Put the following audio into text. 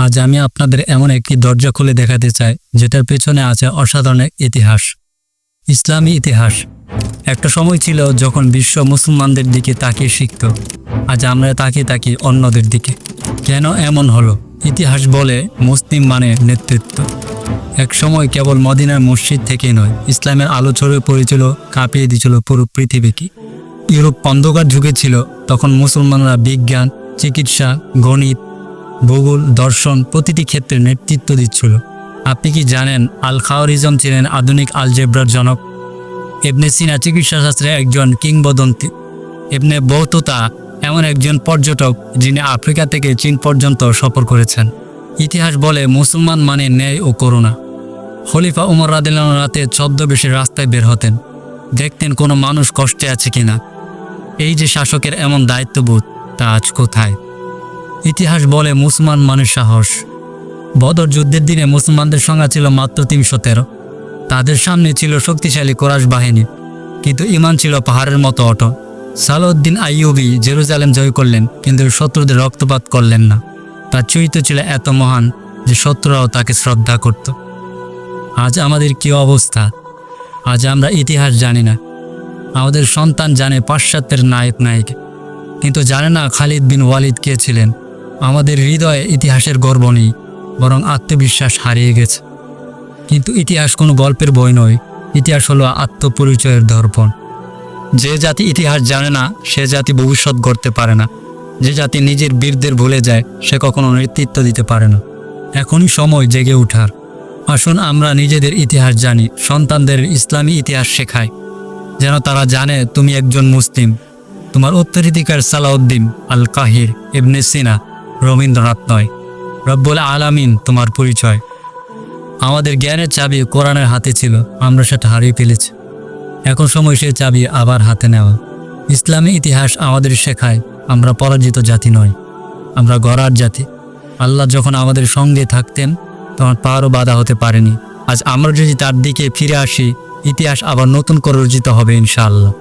আজ আমি আপনাদের এমন একটি দরজা খুলে দেখাতে চাই, যেটার পেছনে আছে অসাধারণ ইতিহাস। ইসলামী ইতিহাস। একটা সময় ছিল যখন বিশ্ব মুসলমানদের দিকে তাকিয়ে শিখত। আজ আমরা তাকিয়ে তাকি অন্যদের দিকে। কেন এমন হলো? ইতিহাস বলে মুসলিম মানে নেতৃত্ব। এক সময় কেবল মদিনার মসজিদ থেকেই নয়, ইসলামের আলো ছড়িয়ে পড়েছিল, কাঁপিয়ে দিয়েছিল পুরো পৃথিবীকে। ইউরোপ অন্ধকার যুগে ছিল, তখন মুসলমানরা বিজ্ঞান, চিকিৎসা, গণিত ভূগোল, দর্শন প্রতিটি ক্ষেত্রে নেতৃত্ব দিচ্ছিল। আপনি কি জানেন আল খাওয়ারিজম ছিলেন আধুনিক আলজেব্রার জনক? এবনে সিনা চিকিৎসাশাস্ত্রে একজন কিংবদন্তি। এবনে বৌতুতা এমন একজন পর্যটক যিনি আফ্রিকা থেকে চীন পর্যন্ত সফর করেছেন। ইতিহাস বলে মুসলমান মানে ন্যায় ও করুণা। খলিফা উমর রাদিল্লাহ রাতে ছদ্মবেশে রাস্তায় বের হতেন। দেখতেন কোনো মানুষ কষ্টে আছে কিনা। এই যে শাসকের এমন দায়িত্ববোধ, তা আজ কোথায়? ইতিহাস বলে মুসলমান মানুষ সাহস। বদর যুদ্ধের দিনে মুসলমানদের সংখ্যা ছিল মাত্র তিনশো তেরো। তাদের সামনে ছিল শক্তিশালী কোরাস বাহিনী, কিন্তু ইমান ছিল পাহাড়ের মতো অটল। সালাউদ্দিন আইয়ুবি জেরুজালেম জয় করলেন, কিন্তু শত্রুদের রক্তপাত করলেন না। তার চরিত্র ছিল এত মহান যে শত্রুরাও তাকে শ্রদ্ধা করত। আজ আমাদের কি অবস্থা? আজ আমরা ইতিহাস জানি না। আমাদের সন্তান জানে পাশ্চাত্যের নায়ক নায়িক কিন্তু জানে না খালিদ বিন ওয়ালিদ কে ছিলেন। আমাদের হৃদয়ে ইতিহাসের গর্ব নেই, বরং আত্মবিশ্বাস হারিয়ে গেছে। কিন্তু ইতিহাস কোনো গল্পের বই নয়, ইতিহাস হলো আত্মপরিচয়ের দর্পণ। যে জাতি ইতিহাস জানে না, সে জাতি ভবিষ্যৎ গড়তে পারে না। যে জাতি নিজের বীরদের ভুলে যায়, সে কখনো নেতৃত্ব দিতে পারে না। এখনই সময় জেগে ওঠার আসুন আমরা নিজেদের ইতিহাস জানি, সন্তানদের ইসলামী ইতিহাস শেখাই। যেন তারা জানে, তুমি একজন মুসলিম। তোমার উত্তরাধিকার সালাউদ্দিন আল কাহির ইবনে সিনা। রবীন্দ্রনাথ নয়। রব্বুল আলামিন তোমার পরিচয়। আমাদের জ্ঞানের চাবি কোরআনের হাতে ছিল, আমরা সেটা হারিয়ে ফেলেছি। এখন সময় সে চাবি আবার হাতে নেওয়া। ইসলামী ইতিহাস আমাদের শেখায়, আমরা পরাজিত জাতি নয় আমরা গড়ার জাতি। আল্লাহ যখন আমাদের সঙ্গে থাকতেন, তখন পাহাড়ও বাধা হতে পারেনি। আজ আমরা যদি তার দিকে ফিরে আসি, ইতিহাস আবার নতুন করে রচিত হবে ইনশাআল্লাহ।